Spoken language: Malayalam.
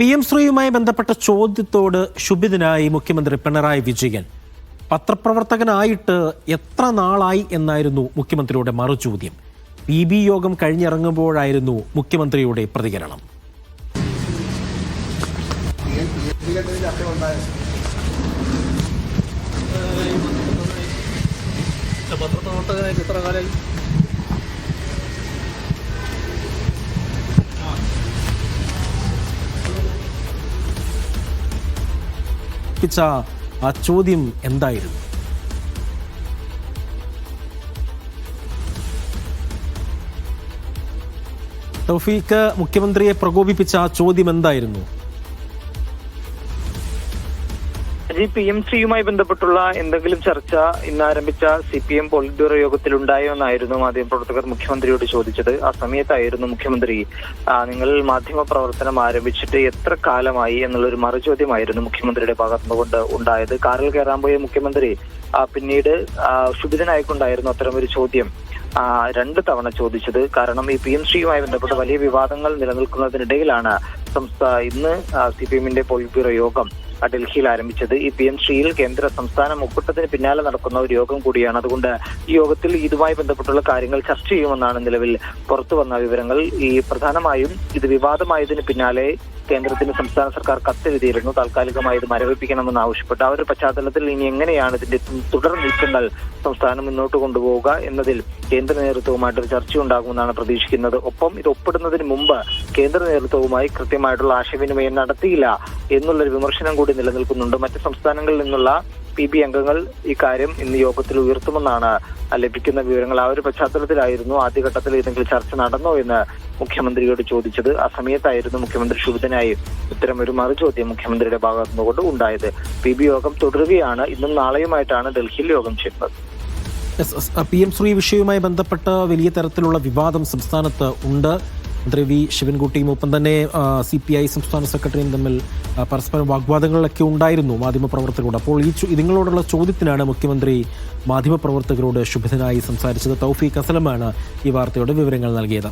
പി എം ശ്രീയുമായി ബന്ധപ്പെട്ട ചോദ്യത്തോട് ശുഭിതനായി മുഖ്യമന്ത്രി പിണറായി വിജയൻ പത്രപ്രവർത്തകനായിട്ട് എത്ര നാളായി എന്നായിരുന്നു മുഖ്യമന്ത്രിയുടെ മറുചോദ്യം പി ബി യോഗം കഴിഞ്ഞിറങ്ങുമ്പോഴായിരുന്നു മുഖ്യമന്ത്രിയുടെ പ്രതികരണം പത്രപ്രവർത്തകനായിട്ട് എത്ര കാലം പ്പിച്ച ആ ചോദ്യം എന്തായിരുന്നു? തൗഫീഖ് മുഖ്യമന്ത്രിയെ പ്രകോപിപ്പിച്ച ആ ചോദ്യം എന്തായിരുന്നു? ഈ പി എം സിയുമായി ബന്ധപ്പെട്ടുള്ള എന്തെങ്കിലും ചർച്ച ഇന്ന് ആരംഭിച്ച C P M polit bureau യോഗത്തിൽ ഉണ്ടായോ എന്നായിരുന്നു മാധ്യമപ്രവർത്തകർ മുഖ്യമന്ത്രിയോട് ചോദിച്ചത്. ആ സമയത്തായിരുന്നു മുഖ്യമന്ത്രി നിങ്ങൾ മാധ്യമ പ്രവർത്തനം ആരംഭിച്ചിട്ട് എത്ര കാലമായി എന്നുള്ളൊരു മറുചോദ്യമായിരുന്നു മുഖ്യമന്ത്രിയുടെ ഭാഗത്തുനിന്നുകൊണ്ട് ഉണ്ടായത്. കാറിൽ കയറാൻ പോയ മുഖ്യമന്ത്രി പിന്നീട് ആ, ക്ഷുഭിതനായിക്കൊണ്ടായിരുന്നു അത്തരമൊരു ചോദ്യം രണ്ട് തവണ ചോദിച്ചത്. കാരണം ഈ പി എം ശ്രീയുമായി ബന്ധപ്പെട്ട് വലിയ വിവാദങ്ങൾ നിലനിൽക്കുന്നതിനിടയിലാണ് സംസ്ഥാന ഇന്ന് സി പി എമ്മിന്റെ പോളിറ്റ് ബ്യൂറോ യോഗം ഡൽഹിയിൽ ആരംഭിച്ചത്. ഈ പി എം ശ്രീയിൽ കേന്ദ്ര സംസ്ഥാന മുപ്പട്ടത്തിന് പിന്നാലെ നടക്കുന്ന ഒരു യോഗം കൂടിയാണ്. അതുകൊണ്ട് ഈ യോഗത്തിൽ ഇതുമായി ബന്ധപ്പെട്ടുള്ള കാര്യങ്ങൾ ചർച്ച ചെയ്യുമെന്നാണ് നിലവിൽ പുറത്തു വന്ന വിവരങ്ങൾ. ഈ പ്രധാനമായും ഇത് വിവാദമായതിന് പിന്നാലെ കേന്ദ്രത്തിന് സംസ്ഥാന സർക്കാർ കത്തെഴുതിയിരുന്നു. താൽക്കാലികമായി ഇത് മരവിപ്പിക്കണമെന്ന് ആവശ്യപ്പെട്ട്. ആ ഒരു പശ്ചാത്തലത്തിൽ ഇനി എങ്ങനെയാണ് ഇതിന്റെ തുടർ നീക്കങ്ങൾ സംസ്ഥാനം മുന്നോട്ട് കൊണ്ടുപോവുക എന്നതിൽ കേന്ദ്ര നേതൃത്വവുമായിട്ട് ഒരു ചർച്ചയുണ്ടാകുമെന്നാണ് പ്രതീക്ഷിക്കുന്നത്. ഒപ്പം ഇത് ഒപ്പിടുന്നതിന് മുമ്പ് കേന്ദ്ര നേതൃത്വവുമായി കൃത്യമായിട്ടുള്ള ആശയവിനിമയം നടത്തിയില്ല എന്നുള്ളൊരു വിമർശനം കൂടി നിലനിൽക്കുന്നുണ്ട്. മറ്റ് സംസ്ഥാനങ്ങളിൽ നിന്നുള്ള പി ബി അംഗങ്ങൾ ഇക്കാര്യം ഇന്ന് യോഗത്തിൽ ഉയർത്തുമെന്നാണ് ലഭിക്കുന്ന വിവരങ്ങൾ ആ ഒരു പശ്ചാത്തലത്തിലായിരുന്നു ആദ്യഘട്ടത്തിൽ ഏതെങ്കിലും ചർച്ച നടന്നോ എന്ന് മുഖ്യമന്ത്രിയോട് ചോദിച്ചത്. ആ സമയത്തായിരുന്നു മുഖ്യമന്ത്രി ക്ഷുഭിതനായി ഇത്തരം ഒരു മറുചോദ്യം മുഖ്യമന്ത്രിയുടെ ഭാഗത്തു നിന്നുകൊണ്ട് ഉണ്ടായത്. പി ബി യോഗം തുടരുകയാണ്. ഇന്നും നാളെയുമായിട്ടാണ് ഡൽഹിയിൽ യോഗം ചേരുന്നത്. പി എം ശ്രീ വിഷയവുമായി ബന്ധപ്പെട്ട് വലിയ തരത്തിലുള്ള വിവാദം സംസ്ഥാനത്ത് ഉണ്ട്. മന്ത്രി വി ശിവൻകുട്ടിയും ഒപ്പം തന്നെ സി പി ഐ സംസ്ഥാന സെക്രട്ടറിയും തമ്മിൽ പരസ്പരം വാഗ്വാദങ്ങളിലൊക്കെ ഉണ്ടായിരുന്നു മാധ്യമപ്രവർത്തകരോട്. അപ്പോൾ ഈ ഇതിങ്ങളോടുള്ള ചോദ്യത്തിനാണ് മുഖ്യമന്ത്രി മാധ്യമപ്രവർത്തകരോട് ശുഭിതനായി സംസാരിച്ചത്. തൗഫീഖ് അസലമാണ് ഈ വാർത്തയുടെ വിവരങ്ങൾ നൽകിയത്.